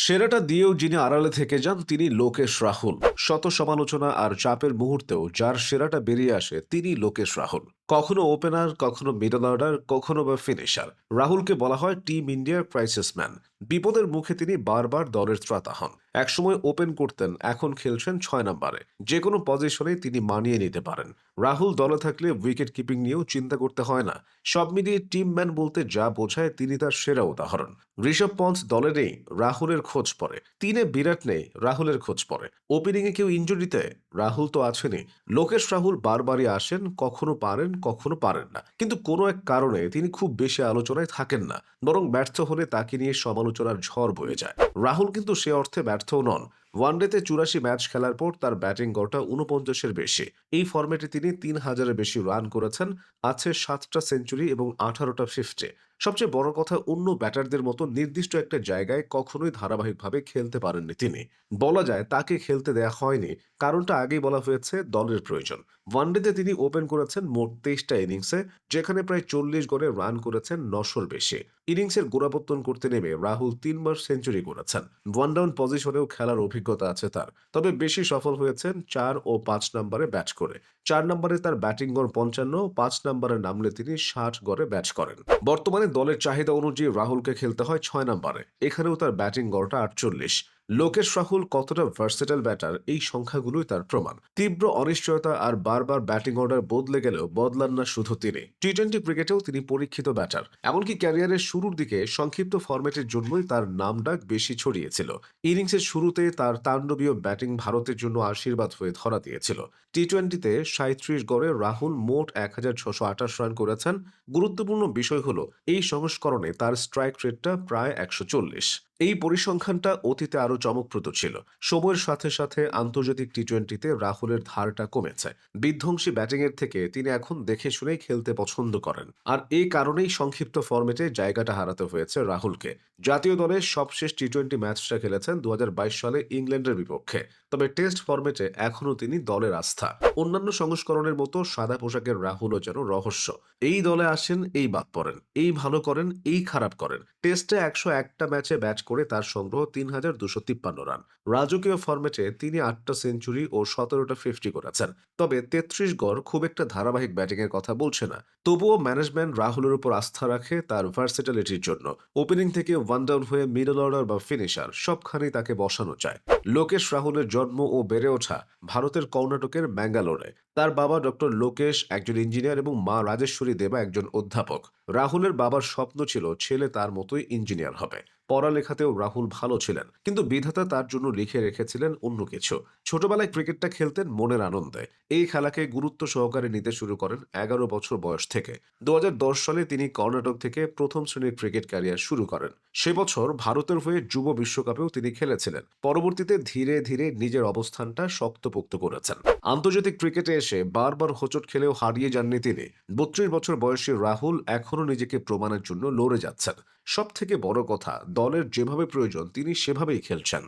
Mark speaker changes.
Speaker 1: সেরাটা দিয়েও যিনি আড়ালে থেকে যান, তিনি লোকেশ রাহুল। শত সমালোচনা আর চাপের মুহূর্তেও যার সেরাটা বেরিয়ে আসে, তিনি লোকেশ রাহুল। কখনো ওপেনার, কখনো মিডল অর্ডার, কখনো বা ফিনিশার। রাহুলকে বলা হয় টিম ইন্ডিয়ার ক্রাইসিস ম্যান। বিপদের মুখে তিনি বারবার দলের ত্রাতা হন। একসময় ওপেন করতেন, এখন খেলছেন ছয় নম্বরে। যে কোনো পজিশনে তিনি মানিয়ে নিতে পারেন। রাহুল দলে থাকলে উইকেট কিপিং নিয়েও চিন্তা করতে হয় না। সব মিলিয়ে টিম ম্যান বলতে যা বোঝায় তিনি তার সেরা উদাহরণ। ঋষভ পন্থ দলে নেই, রাহুলের খোঁজ পড়ে। তিনে বিরাট নেই, রাহুলের খোঁজ পড়ে। ওপেনিংয়ে কেউ ইঞ্জুরিতে রাহুল তো আছেনই। লোকেশ রাহুল বারবারই আসেন, কখনো পারেন কখনো পারেন না। কিন্তু কোনো এক কারণে তিনি খুব বেশি আলোচনায় থাকেন না, বরং ব্যর্থ হলে তাকে নিয়ে সমালোচনার ঝড় বয়ে যায়। রাহুল কিন্তু সে অর্থে ব্যর্থও নন। ওয়ানডেতে চুরাশি ম্যাচ খেলার পর তার ব্যাটিং গড়টা উনপঞ্চাশের বেশি। এই ফর্মেটে তিনি তিন হাজারের বেশি রান করেছেন, আছে সাতটা সেঞ্চুরি এবং আঠারোটা ফিফটি। সবচেয়ে বড় কথা অন্য ব্যাটারদের মতো নির্দিষ্ট একটা জায়গায় কখনোই ধারাবাহিকভাবে খেলতে পারেননি তিনি। বলা যায় তাকে খেলতে দেয়া হয়নি, কারণটা আগেই বলা হয়েছে দলের প্রয়োজন। ওয়ানডেতে তিনি ওপেন করেছেন মোট তেইশটা ইনিংসে, যেখানে প্রায় চল্লিশ গড়ে রান করেছেন নশোর বেশি। ইনিংসের গোড়াপত্তন করতে নেমে রাহুল তিনবার সেঞ্চুরি করেছেন। ওয়ান ডাউন পজিশনেও খেলার অভিজ্ঞতা আছে তার। তবে বেশি সফল হয়েছেন চার ও পাঁচ নম্বরে ব্যাট করে। চার নম্বরে তার ব্যাটিং গড় পঞ্চান্ন, পাঁচ নম্বরে নামলে তিনি ষাট গড়ে ব্যাট করেন। বর্তমানে দলের চাহিদা অনুযায়ী রাহুলকে খেলতে হয় ছয় নম্বরে। এখানেও তার ব্যাটিং গড়টা আটচল্লিশ। লোকেশ রাহুল কতটা ভার্সেটাল ব্যাটার এই সংখ্যাগুলোই তার প্রমাণ। তীব্র অনিশ্চয়তা আর বারবার ব্যাটিং অর্ডার বদলে গেলেও বদলান না শুধু তিনি। টি টোয়েন্টি ক্রিকেটেও তিনি পরীক্ষিত ব্যাটার এমনকি ক্যারিয়ারের শুরুর দিকে সংক্ষিপ্ত ফরম্যাটের জন্যই তার নাম ডাক বেশি ছড়িয়েছিল। ইনিংসের শুরুতে তার তাণ্ডবীয় ব্যাটিং ভারতের জন্য আশীর্বাদ হয়ে ধরা দিয়েছিল। টি টোয়েন্টিতে সাঁত্রিশ গড়ে রাহুল মোট এক হাজার ছশো আঠাশ রান করেছেন। গুরুত্বপূর্ণ বিষয় হল, এই সংস্করণে তার স্ট্রাইক রেটটা প্রায় একশো চল্লিশ। এই পরিসংখ্যানটা অতীতে আরও চমকপ্রদ ছিল। সময়ের সাথে সাথে আন্তর্জাতিক টি টোয়েন্টিতে রাহুলের ধারটা কমেছে। বিধ্বংসী ব্যাটিংয়ের থেকে তিনি এখন দেখে শুনেই খেলতে পছন্দ করেন। আর এই কারণেই সংক্ষিপ্ত ফর্মেটে জায়গাটা হারাতে হয়েছে রাহুলকে। জাতীয় দলের সবশেষ টি টোয়েন্টি ম্যাচটা খেলেছেন দু হাজার বাইশ সালে ইংল্যান্ডের বিপক্ষে। তবে টেস্ট ফরম্যাটে এখনও তিনি দলের আস্থা। অন্যান্য সংস্করণের মতো সাদা পোশাকের রাহুলও যেন রহস্য। এই দলে আসেন, এই বাদ পড়েন। এই ভালো করেন, এই খারাপ করেন। টেস্টে একশো একটা ম্যাচে ব্যাট করে তার সংগ্রহ তিন হাজার দুশো তিপ্পান্ন রান। রাজকীয় ফরম্যাটে তিনি আটটা সেঞ্চুরি ও সতেরোটা ফিফটি করেছেন। তবে তেত্রিশ গড় খুব একটা ধারাবাহিক ব্যাটিংয়ের কথা বলছে না। তবুও ম্যানেজমেন্ট রাহুলের উপর আস্থা রাখে তার ভার্সিটালিটির জন্য। ওপেনিং থেকে ওয়ান ডাউন হয়ে মিডল অর্ডার বা ফিনিশার সবখানেই তাকে বসানো চায় লোকেশ রাহুলের জন্ম ও বেড়ে ওঠা ভারতের কর্ণাটকের ম্যাঙ্গালোরে। তার বাবা ডক্টর লোকেশ, একজন ইঞ্জিনিয়ার এবং মা রাজেশ্বরী দেবা একজন অধ্যাপক। রাহুলের বাবার স্বপ্ন ছিল ছেলে তার মতোই ইঞ্জিনিয়ার হবে। পড়ালেখাতেও রাহুল ভালো ছিলেন, কিন্তু বিধাতা তার জন্য লিখে রেখেছিলেন অন্য কিছু। ছোটবেলায় ক্রিকেটটা খেলতেন মনের আনন্দে। এই খেলাকে গুরুত্ব সহকারে নিতে শুরু করেন এগারো বছর বয়স থেকে। দু সালে তিনি কর্ণাটক থেকে প্রথম শ্রেণির ক্রিকেট ক্যারিয়ার শুরু করেন। সে বছর ভারতের হয়ে যুব বিশ্বকাপেও তিনি খেলেছিলেন। পরবর্তীতে ধীরে ধীরে নিজের অবস্থানটা শক্তপোক্ত করেছেন। আন্তর্জাতিক ক্রিকেটে এসে বারবার হোঁচট খেলেও হারিয়ে যাননি তিনি। বত্রিশ বছর বয়সী রাহুল এখনও নিজেকে প্রমাণের জন্য লড়ে যাচ্ছেন। সব থেকে বড় কথা দলের যেভাবে প্রয়োজন তিনি সেভাবেই খেলছেন।